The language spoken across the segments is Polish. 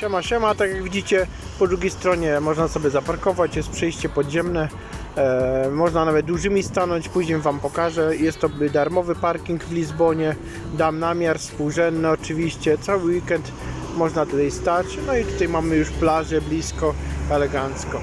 Siema, siema, tak jak widzicie po drugiej stronie można sobie zaparkować, jest przejście podziemne e, można nawet dużymi stanąć, później Wam pokażę. Jest to darmowy parking w Lizbonie dam namiar, współrzędny oczywiście cały weekend można tutaj stać. No i tutaj mamy już plażę blisko, elegancko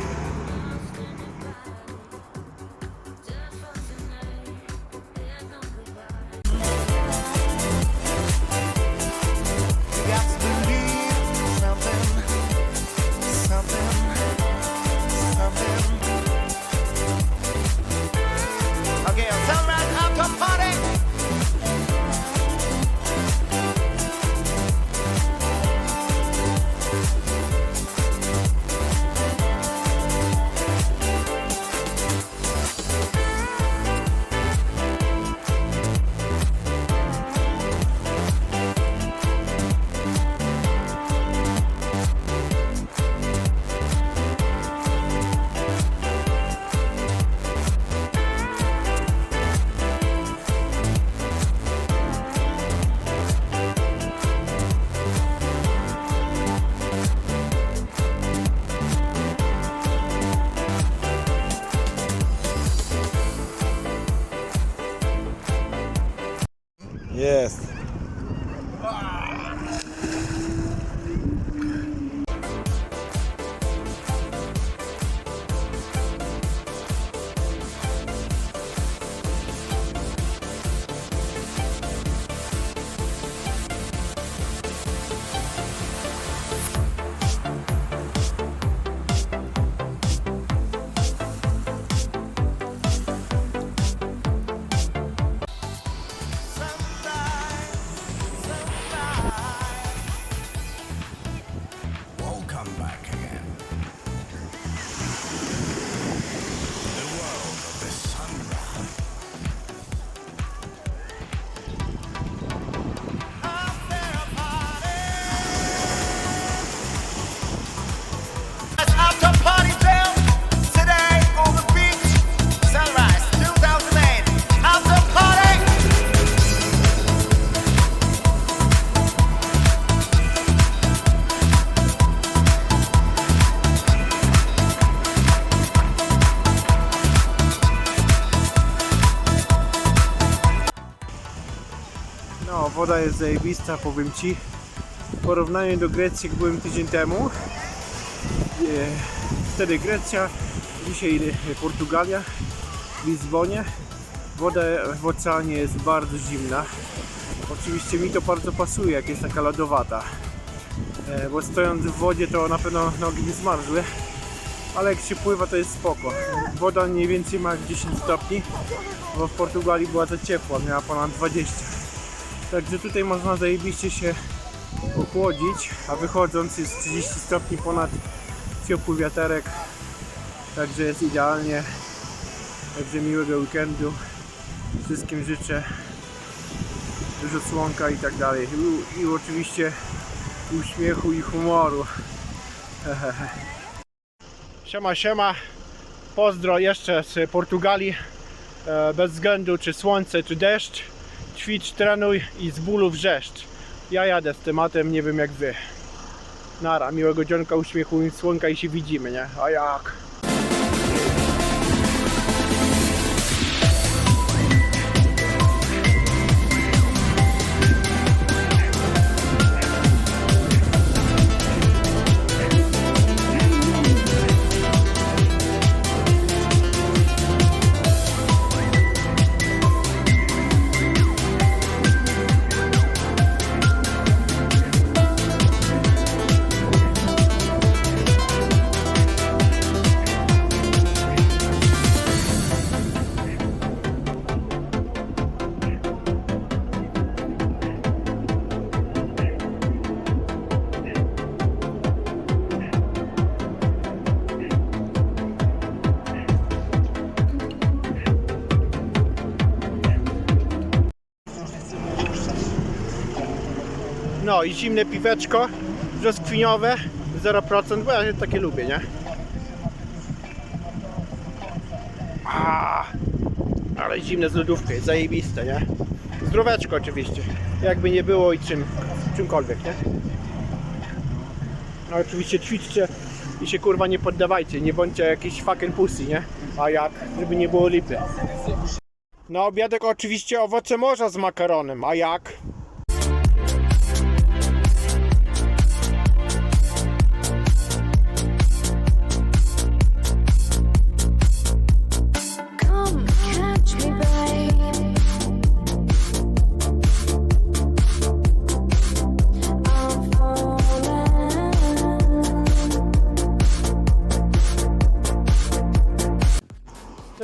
Jest. No, woda jest zajebista, powiem Ci. W porównaniu do Grecji, jak byłem tydzień temu, e, wtedy Grecja, dzisiaj e, Portugalia, w Lizbonie. Woda w oceanie jest bardzo zimna. Oczywiście mi to bardzo pasuje, jak jest taka lodowata. E, Bo stojąc w wodzie to na pewno nogi mi zmarzły. Ale jak się pływa to jest spoko. Woda mniej więcej ma 10 stopni, bo w Portugalii była za ciepła, miała ponad 20. Także tutaj można zajebiście się ochłodzić, a wychodząc jest 30 stopni ponad ciepły wiaterek. Także jest idealnie. Także miłego weekendu. Wszystkim życzę dużo słonka i tak dalej. I, i oczywiście uśmiechu i humoru. Siema, siema. Pozdro jeszcze z Portugalii. E, Bez względu czy słońce, czy deszcz. Ćwicz, trenuj i z bólu wrzeszcz. Ja jadę z tematem, nie wiem jak wy. Nara, miłego dzionka, uśmiechu słonka i się widzimy, nie? A jak? No i zimne piweczko brzoskwiniowe 0%, bo ja takie lubię, nie? A, ale zimne z lodówki, zajebiste, nie? Zdroweczko oczywiście, jakby nie było i czym, czymkolwiek, nie? A oczywiście ćwiczcie i się kurwa nie poddawajcie, nie bądźcie jakiś fucking pussy, nie? A jak? Żeby nie było lipy. Na obiadek oczywiście owoce morza z makaronem, a jak?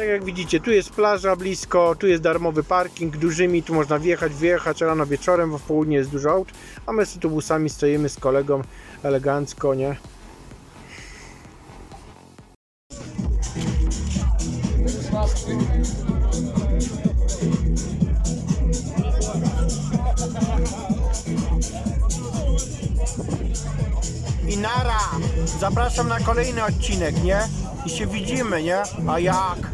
Tak jak widzicie, tu jest plaża blisko, tu jest darmowy parking dużymi, tu można wjechać, wyjechać rano, wieczorem, bo w południe jest dużo aut, a my z autobusami stoimy z kolegą elegancko, nie? I nara! Zapraszam na kolejny odcinek, nie? I się widzimy, nie? A jak?